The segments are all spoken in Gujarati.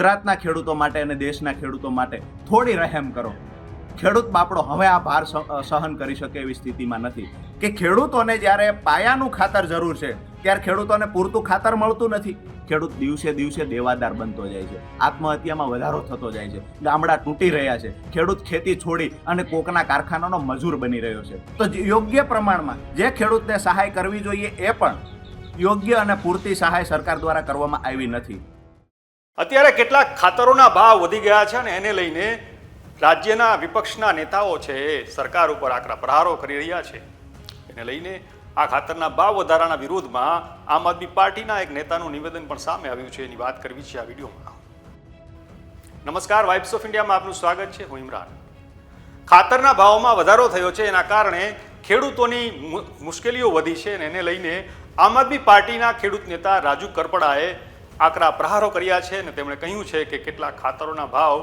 ગુજરાતના ખેડૂતો માટે અને દેશના ખેડૂતો માટે થોડી રહેમ કરો. ખેડૂત બાપડો હવે આ ભાર સહ- સહન કરી શકે એવી સ્થિતિમાં નથી. કે ખેડૂતોને જ્યારે પાયાનું ખાતર જરૂર છે, ત્યારે ખેડૂતોને પૂરતું ખાતર મળતું નથી. ખેડૂત દિવસે દિવસે દેવાદાર બનતો જાય છે. આત્મહત્યામાં વધારો થતો જાય છે. ગામડા તૂટી રહ્યા છે. ખેડૂત ખેતી છોડી અને કોકના કારખાનાનો મજૂર બની રહ્યો છે. તો યોગ્ય પ્રમાણમાં જે ખેડૂતને સહાય કરવી જોઈએ એ પણ યોગ્ય અને પૂરતી સહાય સરકાર દ્વારા કરવામાં આવી નથી. અત્યારે કેટલાક ખાતરોના ભાવ વધી ગયા છે અને એને લઈને રાજ્યના વિપક્ષના નેતાઓ છે એ સરકાર ઉપર આકરા પ્રહારો કરી રહ્યા છે. એને લઈને આ ખાતરના ભાવ વધારાના વિરોધમાં આમ આદમી પાર્ટીના એક નેતાનું નિવેદન પણ સામે આવ્યું છે, એની વાત કરવી છે આ વિડીયોમાં. નમસ્કાર વાઇબ્સ ઓફ ઇન્ડિયામાં આપનું સ્વાગત છે, હું ઇમરાન. ખાતરના ભાવમાં વધારો થયો છે, એના કારણે ખેડૂતોની મુશ્કેલીઓ વધી છે અને એને લઈને આમ આદમી પાર્ટીના ખેડૂત નેતા રાજુ કરપડાએ આકરા પ્રહારો કર્યા છે અને તેમણે કહ્યું છે કે કેટલાક ખાતરોના ભાવ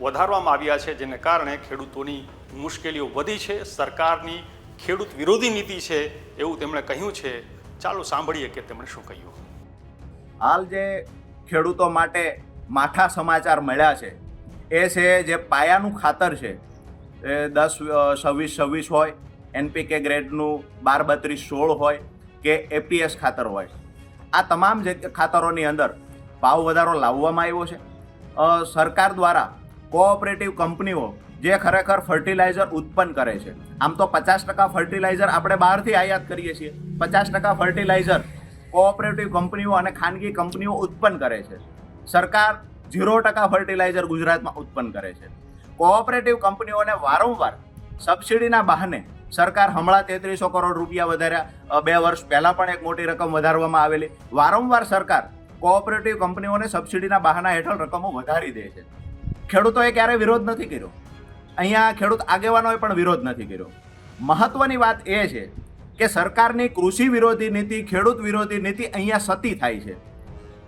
વધારવામાં આવ્યા છે, જેને કારણે ખેડૂતોની મુશ્કેલીઓ વધી છે, સરકારની ખેડૂત વિરોધી નીતિ છે એવું તેમણે કહ્યું છે. ચાલો સાંભળીએ કે તેમણે શું કહ્યું. હાલ જે ખેડૂતો માટે માઠા સમાચાર મળ્યા છે, એ છે જે પાયાનું ખાતર છે, એ દસ છવ્વીસ છવ્વીસ હોય, એનપીકે ગ્રેડનું બાર, બત્રીસ, સોળ હોય, કે એપીએસ ખાતર હોય. આ તમામ જે ખાતરોની અંદર ભાવ વધારો લાવવામાં આવ્યો છે. સરકાર દ્વારા કોઓપરેટિવ કંપનીઓ જે ખરેખર ફર્ટિલાઇઝર ઉત્પન્ન કરે છે, આમ તો પચાસ ટકા ફર્ટિલાઇઝર આપણે બહારથી આયાત કરીએ છીએ. પચાસ ટકા ફર્ટિલાઇઝર કોઓપરેટિવ કંપનીઓ અને ખાનગી કંપનીઓ ઉત્પન્ન કરે છે. સરકાર ઝીરો ટકા ફર્ટિલાઇઝર ગુજરાતમાં ઉત્પન્ન કરે છે. કોઓપરેટિવ કંપનીઓને વારંવાર સબસિડીના બહાને સરકાર હમણાં તેત્રીસો કરોડ રૂપિયા વધાર્યા બે વર્ષ પહેલાં પણ એક મોટી રકમ વધારવામાં આવેલી. વારંવાર સરકાર કોઓપરેટિવ કંપનીઓને સબસિડીના બહાના હેઠળ રકમો વધારી દે છે. ખેડૂતોએ ક્યારેય વિરોધ નથી કર્યો? અહીંયા ખેડૂત આગેવાનોએ પણ વિરોધ નથી કર્યો. મહત્વની વાત એ છે કે સરકારની કૃષિ વિરોધી નીતિ, ખેડૂત વિરોધી નીતિ અહીંયા સતી થાય છે.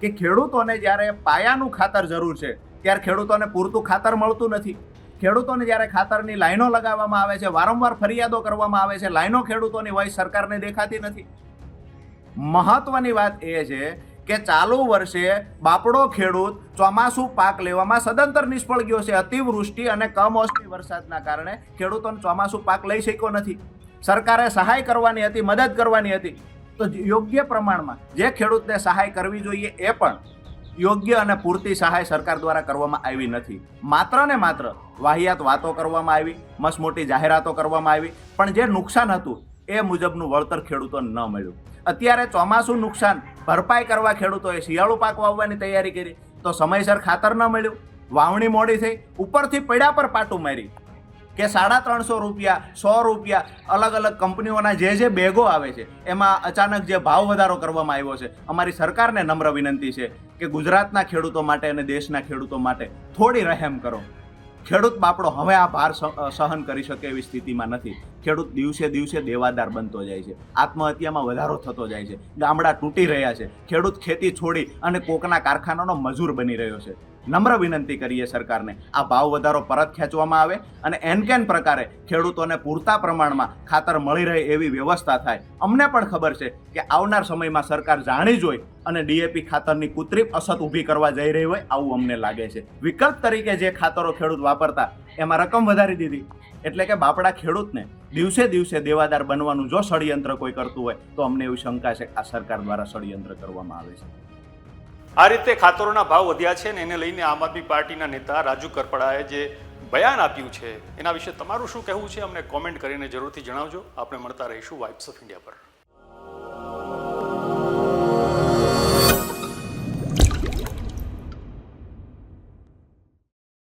કે ખેડૂતોને જ્યારે પાયાનું ખાતર જરૂર છે, ત્યારે ખેડૂતોને પૂરતું ખાતર મળતું નથી. ખેડૂતોને જ્યારે ખાતરની લાઈનો લગાવવામાં આવે છે, વારંવાર ફરિયાદો કરવામાં આવે છે, લાઈનો ખેડૂતોની હોય સરકારને દેખાતી નથી. મહત્વની વાત એ છે કે ચાલુ વર્ષે બાપડો ખેડૂત ચોમાસું પાક લેવામાં સદંતર નિષ્ફળ ગયો છે, અતિવૃષ્ટિ અને કમોસમી વરસાદના કારણે ખેડૂતોને ચોમાસું પાક લઈ શક્યો નથી. સરકારે સહાય કરવાની હતી, મદદ કરવાની હતી. તો યોગ્ય પ્રમાણમાં જે ખેડૂતને સહાય કરવી જોઈએ એ પણ યોગ્ય અને પૂરતી સહાય સરકાર દ્વારા કરવામાં આવી નથી. માત્ર ને માત્ર વાહિયાત વાતો કરવામાં આવી, મસમોટી જાહેરાતો કરવામાં આવી, પણ જે નુકસાન હતું, એ મુજબનું વળતર ખેડૂતોને ન મળ્યું. અત્યારે ચોમાસું નુકસાન, ભરપાઈ કરવા ખેડૂતોએ શિયાળુ પાક વાવવાની તૈયારી કરી, તો સમયસર ખાતર ન મળ્યું, વાવણી મોડી થઈ, ઉપરથી પડ્યા પર પાટું મારી. કે સાડા ત્રણસો રૂપિયા, સો રૂપિયા, અલગ અલગ કંપનીઓના જે જે બેગો આવે છે, એમાં અચાનક જે ભાવ વધારો કરવામાં આવ્યો છે, અમારી સરકારને નમ્ર વિનંતી છે કે ગુજરાતના ખેડૂતો માટે અને દેશના ખેડૂતો માટે થોડી રહેમ કરો. ખેડૂત બાપડો હવે આ ભાર સહ- સહન કરી શકે એવી સ્થિતિમાં નથી. ખેડૂત દિવસે દિવસે દેવાદાર બનતો જાય છે, આત્મહત્યામાં વધારો થતો જાય છે, ગામડા તૂટી રહ્યા છે, ખેડૂત ખેતી છોડી અને કોકના કારખાનાનો મજૂર બની રહ્યો છે. નમ્ર વિનંતી કરીએ સરકારને. આ ભાવ વધારો પરત ખેંચવામાં આવે અને એનકેન પ્રકારે ખેડૂતોને પૂરતા પ્રમાણમાં ખાતર મળી રહે એવી વ્યવસ્થા થાય. અમને પણ ખબર છે કે આવનાર સમયમાં સરકાર જાણી જોઈ અને ડીએપી ખાતરની કૃત્રિમ અસત ઊભી કરવા જઈ રહી હોય આવું અમને લાગે છે. વિકલ્પ તરીકે જે ખાતરો ખેડૂત વાપરતા, એમાં રકમ વધારી દીધી. એટલે કે બાપડા ખેડૂતને દિવસે દિવસે દેવાદાર બનવાનું જો ષડયંત્ર કોઈ કરતું હોય, તો અમને એવી શંકા છે કે આ સરકાર દ્વારા ષડયંત્ર કરવામાં આવે છે. આ રીતે ખાતરોના ભાવ વધ્યા છે ને એને લઈને આમ આદમી પાર્ટીના નેતા રાજુ કરપડાએ જે બયાન આપ્યું છે, એના વિશે તમારું શું કહેવું છે? અમને કોમેન્ટ કરીને જરૂરથી જણાવજો. આપણે મળતા રહીશું વાઇબ્સ ઓફ ઇન્ડિયા પર.